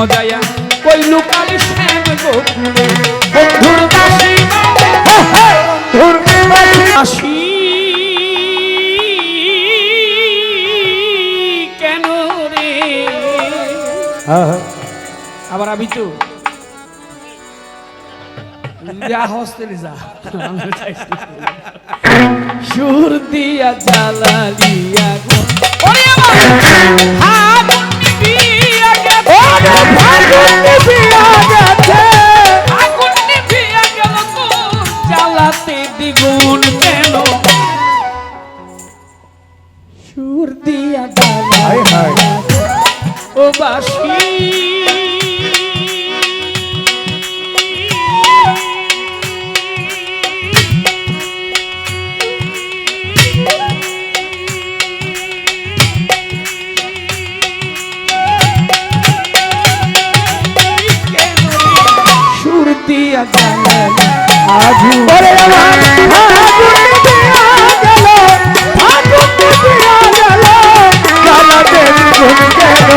মজায়া, কইলু কালি শ্যাম গোকুলে বন্ধুর দাসী আসি। কেন রে? আবার আমি তো যা হস্তেলে যা। আমি চাইছি। সুর দিয়া গো। ওরে আমার। সুর দিয়া জ্বালালি আজু ওরে আমার আগুন নিভিয়া গেল, আগুন নিভিয়া গেল, জ্বালাতে দ্বিগুণ কেন?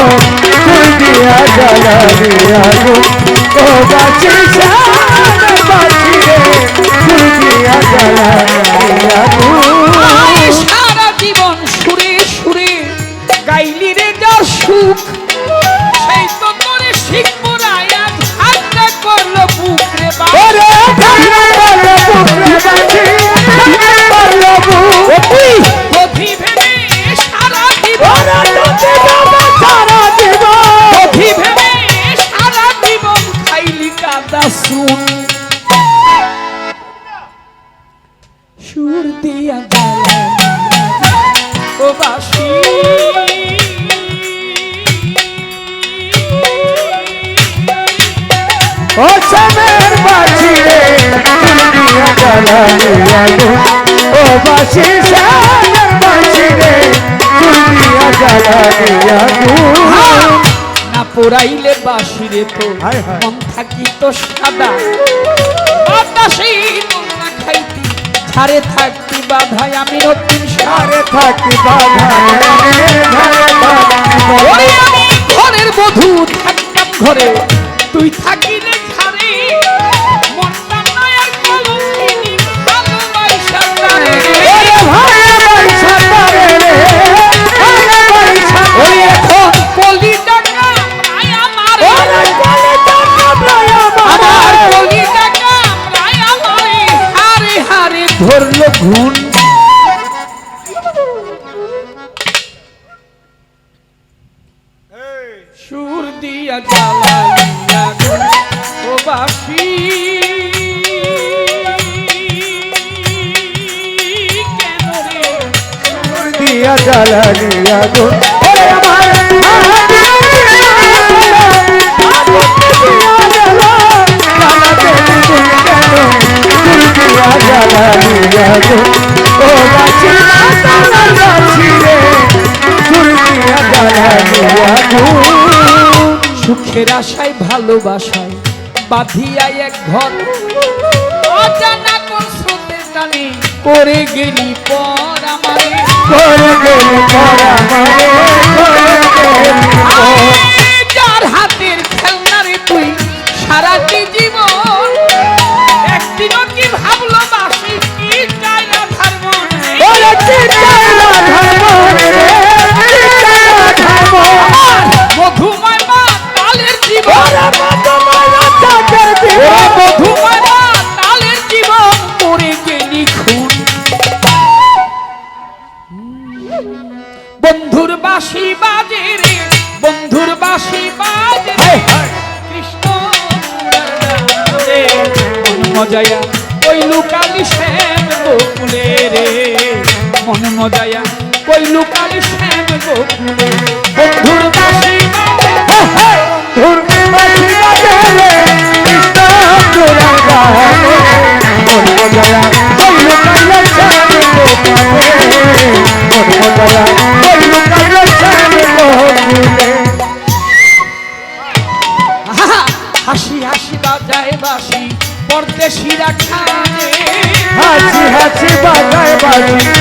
তুই দিয়া জ্বালালি আগুন, ও বাঁচি সারা বাঁচি সুর দিয়া ও বাসি ও শ্যামের বাঁচি রে। ও বাঁচি শ্যামের বাঁচি রে, দুনিয়া জ্বালানি আগুন। না পোড়াইলে বাসিরে তো হায় হায়। মন থাকি তো সাদা বাতাসে ছাড়ে থাকতি বাধায় আমি রক্তিম সারে। থাকি বাধায় থাকি ঘরের বধূ থাকতাম ঘরে। তুই থাকিলে সুর দিয়া জ্বালাইয়া গো ও বাপি কেন রে? সুর দিয়া জ্বালাইয়া আগুন সুখের আশায় ভালোবাসায় বাঁধিয়া এক ঘর অজানা কোন স্রোতের টানে করে গেলি পর আমারে করে গেলি পরা। আমারে যার হাতের মজায়া ওই লুকালি শ্যাম গোকুলে রে? মন মজায়া ওই লুকালি শ্যাম গোকুলে বন্ধুর বাসি Lord.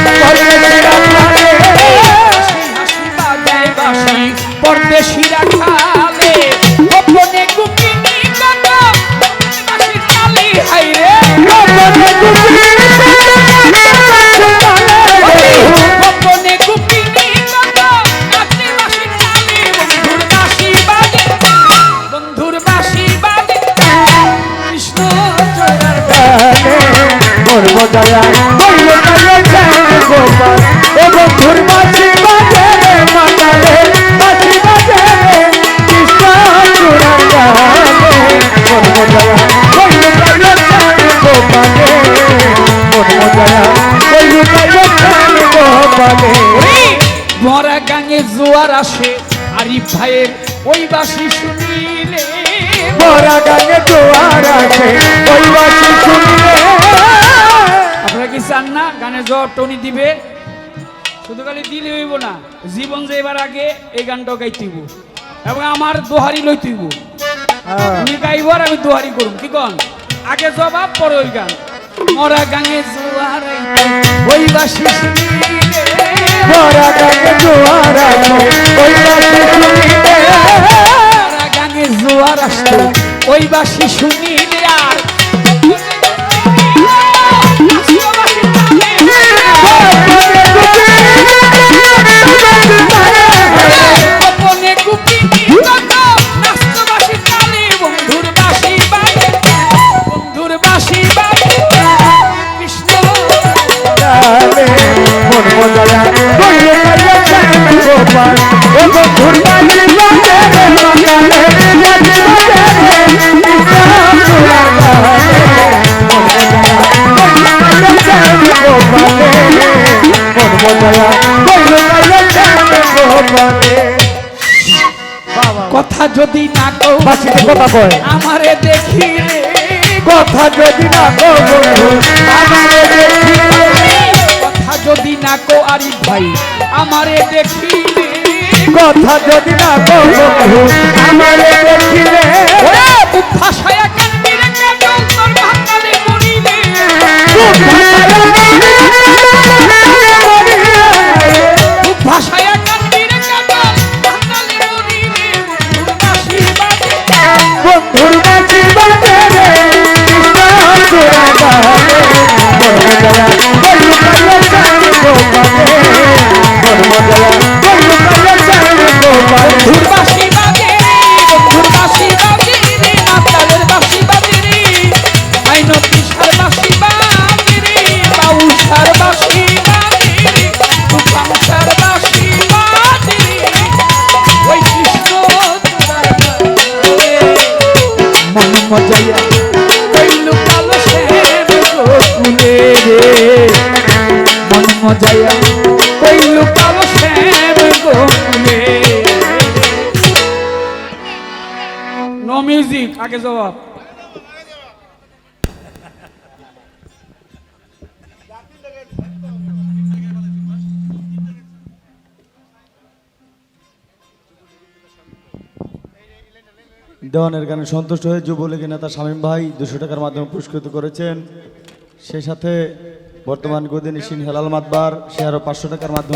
আসে। আরিফ ভাইয়ের ওই বাসি শুনিলে। মরা গানে জোয়ার আসে ওই বাসি শুনলে। আপনারা কি চান না গানের জ্বর টনি দিবে? শুধু খালি দিলে হইব না জীবন যে এবার আগে এই গানটাও গাইতেইব এবং আমার দোহারি লইতেইব হ্যাঁ। উনি গাইব আর আমি দোহারি করুম কি কন? আগে জবাব পরে ওই গান। মরা গাঙে জোয়ার ওই বাসি শুনিলে। জোয়ার আছে ওই জোয়ার আসতো ওই বাসি শুনিলে যদি না কও বাসিতে কথা কয়। আমারে দেখি কথা যদি না কও আমারে দেখিলে। কথা যদি না কও আরিফ ভাই আমারে দেখি কথা যদি না কও আমারে দেখি রে মুখ ভাষায় মিউজিক জবাব। দেওয়ানের গানে সন্তুষ্ট হয়ে যুবলীগের নেতা শামীম ভাই দুশো টাকার মাধ্যমে পুরস্কৃত করেছেন। সেই সাথে বর্তমান গদিনী সিন হেলাল মাতবার সে আরও পাঁচশো টাকার মাধ্যমে